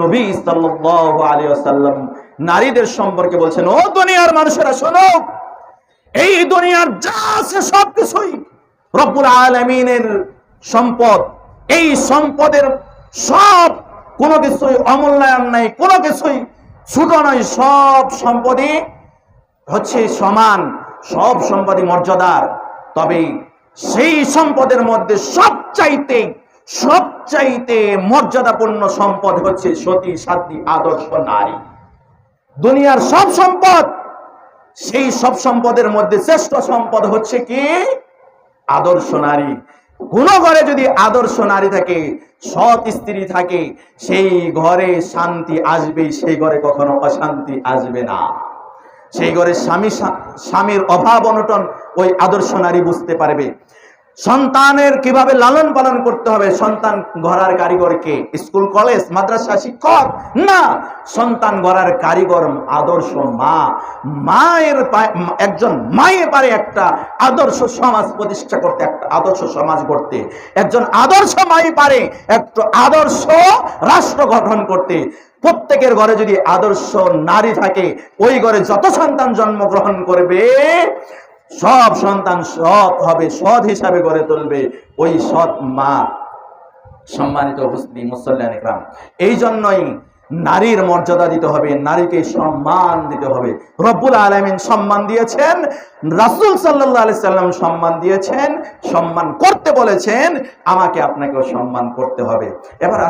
নবী সাল্লাল্লাহু আলাইহি ওয়াসাল্লাম নারীদের সম্পর্কে বলছেন, ও দুনিয়ার মানুষেরা, শোনো, এই দুনিয়ার যা আছে সবকিছুই রব্বুল আলামিনের সম্পদ। এই সম্পদের সব কোনো কিছুই অমূল্যায়ন নাই, কোনো কিছুই ছোট নয়, সব সম্পদই হচ্ছে সমান, সব সম্পদই মর্যাদার। তবে সেই সম্পদের মধ্যে সবচাইতে সবচাইতে মর্যাদাপূর্ণ সম্পদ হচ্ছে সতী সাতী আদর্শ, নারী। দুনিয়ার সব সম্পদ, সেই সব সম্পদের মধ্যে শ্রেষ্ঠ সম্পদ হচ্ছে কি? আদর্শ নারী। কোন ঘরে যদি আদর্শ নারী থাকে, সৎ স্ত্রী থাকে, সেই ঘরে শান্তি আসবে, সেই ঘরে কখনো অশান্তি আসবে না। সেই ঘরে স্বামী, স্বামীর অভাব অনটন ওই আদর্শ নারী বুঝতে পারবে। সন্তানের কীভাবে লালন পালন করতে হবে? সন্তান গড়ার কারিগরকে স্কুল, কলেজ, মাদ্রাসা, শিক্ষক? না, সন্তান গড়ার কারিগর আদর্শ মা। মায়ের একজন মায়ে পারে একটা আদর্শ সমাজ প্রতিষ্ঠা করতে, একটা আদর্শ সমাজ গড়তে। একজন আদর্শ মাই পারে একটা আদর্শ রাষ্ট্র গঠন করতে। প্রত্যেকের ঘরে যদি আদর্শ নারী থাকে, ওই ঘরে যত সন্তান জন্মগ্রহণ করবে সব সন্তান সৎ হবে, সৎ হিসাবে গড়ে তুলবে, ওই সৎ মা। সম্মানিত উপস্থিতি মুসল্লান ইকরাম এই জন্যই নারীর মর্যাদা দিতে হবে, নারীকে সম্মান দিতে হবে। রব্বুল আলমিন সম্মান দিয়েছেন, রাসূল আলাইহি সাল্লাম সম্মান দিয়েছেন, সম্মান করতে বলেছেন, আমাকে আপনাকেও সম্মান করতে হবে। এবার